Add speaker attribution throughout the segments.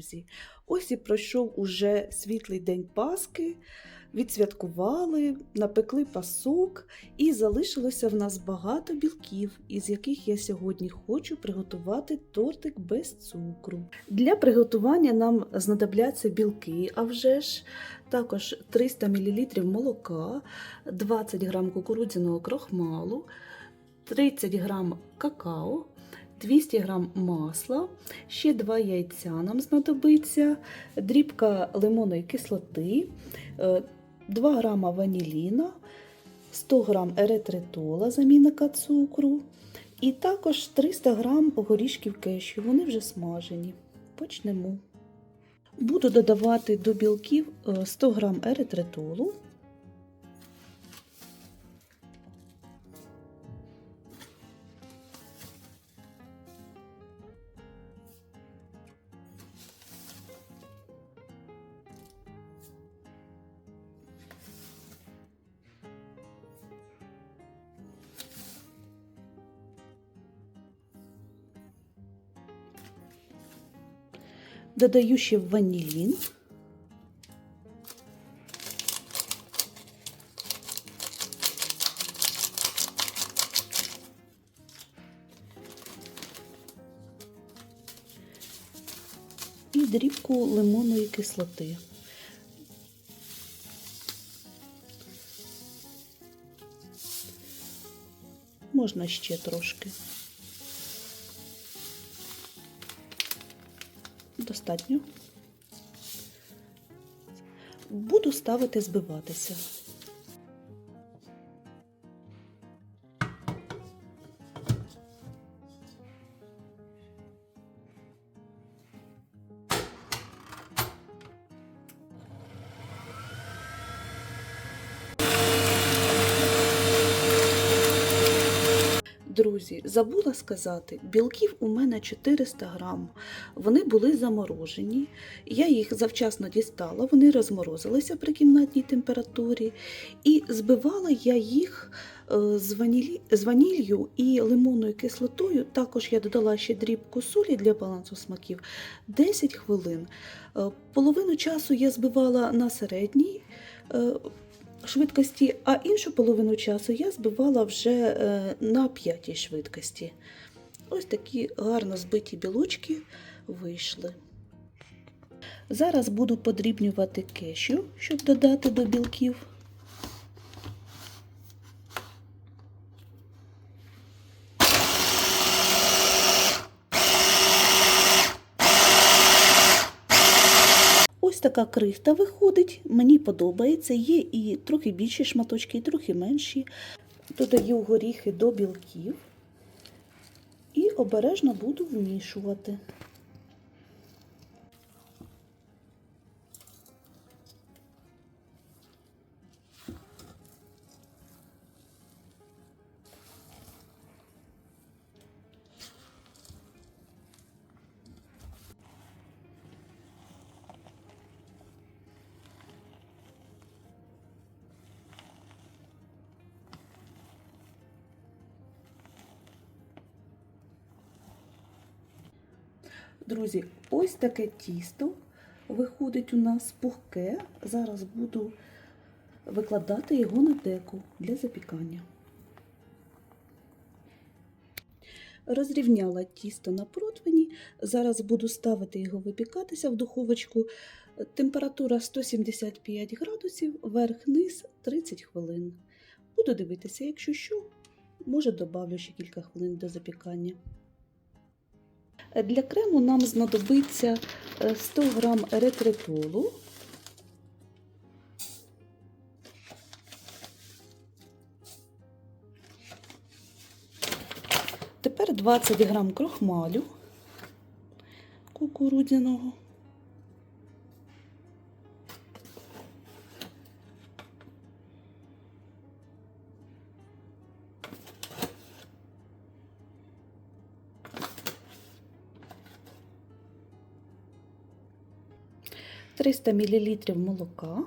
Speaker 1: Друзі, пройшов уже світлий день Пасхи, відсвяткували, напекли пасок, і залишилося в нас багато білків, із яких я сьогодні хочу приготувати тортик без цукру. Для приготування нам знадобляться білки, а вже ж також 300 мл молока, 20 г кукурудзяного крохмалу, 30 г какао. 200 г масла, ще 2 яйця нам знадобиться, дрібка лимонної кислоти, е, 2 г ваніліна, 100 г еритритола, замінника цукру, і також 300 г горішків кешю. Вони вже смажені. Почнемо. Буду додавати до білків е, 100 г еритритолу. Додаю ще ванілін. І дрібку лимонної кислоти. Можна ще трошки. Достатньо. Буду ставити збиватися. Друзі, забула сказати, білків у мене 400 грам. Вони були заморожені. Я їх завчасно дістала, вони розморозилися при кімнатній температурі. І збивала я їх е, з, ванілі, з ванілью і лимонною кислотою. Також я додала ще дрібку солі для балансу смаків 10 хвилин. Е, Половину часу я збивала на середній. Швидкості, а іншу половину часу я збивала вже е, на п'ятій швидкості. Ось такі гарно збиті білочки вийшли. Зараз буду подрібнювати кешю, щоб додати до білків. Ось така крихта виходить, мені подобається. Є і трохи більші шматочки, і трохи менші. Додаю горіхи до білків і обережно буду вмішувати. Друзі, ось таке тісто виходить у нас пухке. Зараз буду викладати його на деку для запікання. Розрівняла тісто на противні. Зараз буду ставити його випікатися в духовочку. Температура 175 градусів, верх-низ 30 хвилин. Буду дивитися, якщо що, може добавлю ще кілька хвилин до запікання. Для крему нам знадобиться е, 100 г ретритолу, Тепер 20 г крохмалю кукурудяного. 300 мл молока.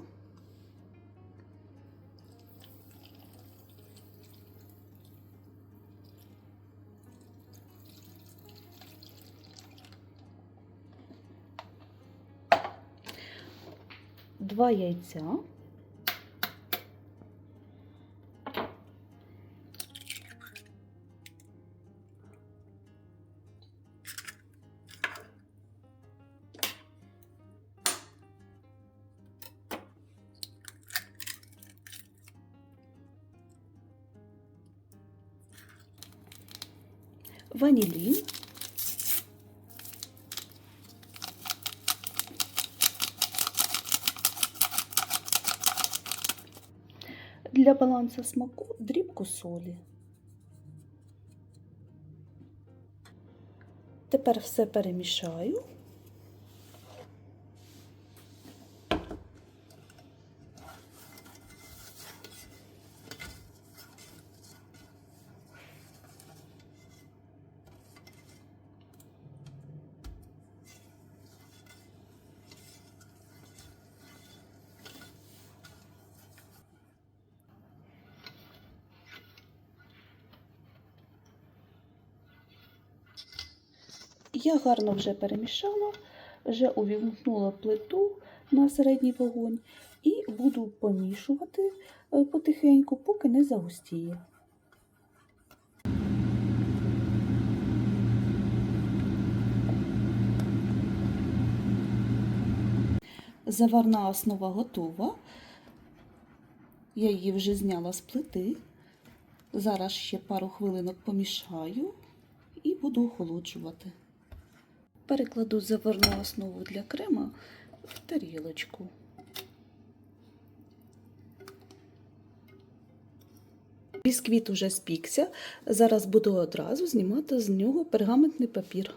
Speaker 1: Два яйця. Ванілін. Для балансу смаку дрібку солі. Тепер все перемішаю. Я гарно вже перемішала, вже увімкнула плиту на середній вогонь і буду помішувати е, потихеньку, поки не загустіє. Заварна основа готова. Я її вже зняла з плити. Зараз ще пару хвилинок помішаю і буду охолоджувати. Перекладу заварну основу для крема в тарілочку. Бісквіт уже спікся. Зараз буду одразу знімати з нього пергаментний папір.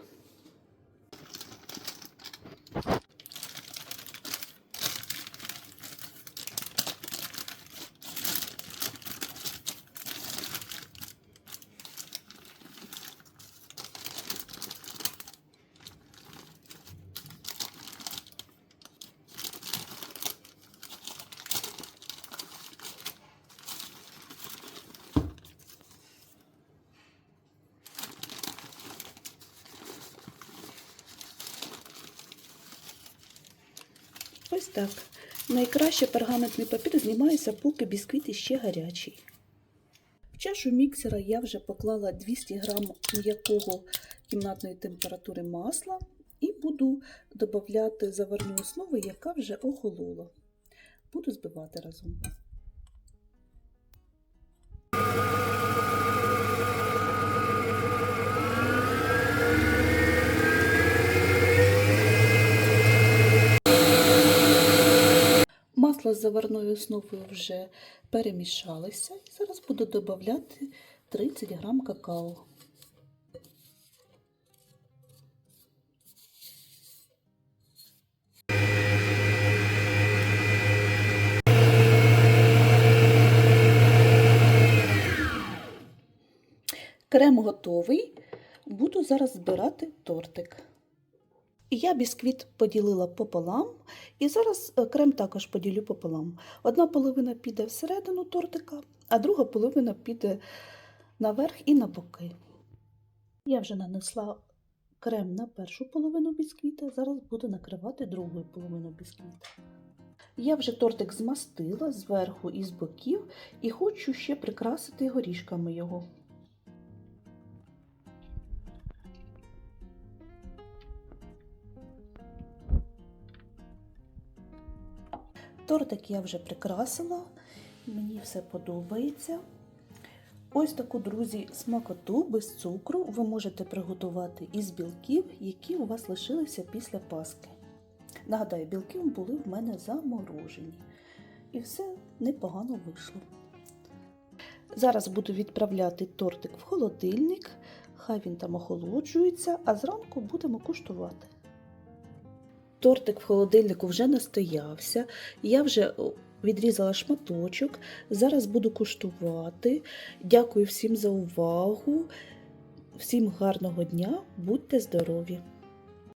Speaker 1: Ось так. Найкраще пергаментний папір знімається, поки бісквіт іще гарячий. В чашу міксера я вже поклала 200 г м'якого кімнатної температури масла і буду додати заварну основу, яка вже охолола. Буду збивати разом. Масло з заварною основою вже перемішалося. І зараз буду додати 30 грам какао. Крем готовий. Буду зараз збирати тортик. Я бісквіт поділила пополам, і зараз е, крем також поділю пополам. Одна половина піде всередину тортика, а друга половина піде наверх і на боки. Я вже нанесла крем на першу половину бісквіта, зараз буду накривати другою половину бісквіта. Я вже тортик змастила зверху і з боків і хочу ще прикрасити горішками його. Тортик я вже прикрасила, мені все подобається. Ось таку, друзі, смакоту без цукру ви можете приготувати із білків, які у вас лишилися після Паски. Нагадаю, білки були в мене заморожені. І все непогано вийшло. Зараз буду відправляти тортик в холодильник, хай він там охолоджується, а зранку будемо куштувати. Тортик в холодильнику вже настоявся. Я вже відрізала шматочок. Зараз буду куштувати. Дякую всім за увагу. Всім гарного дня, будьте здорові!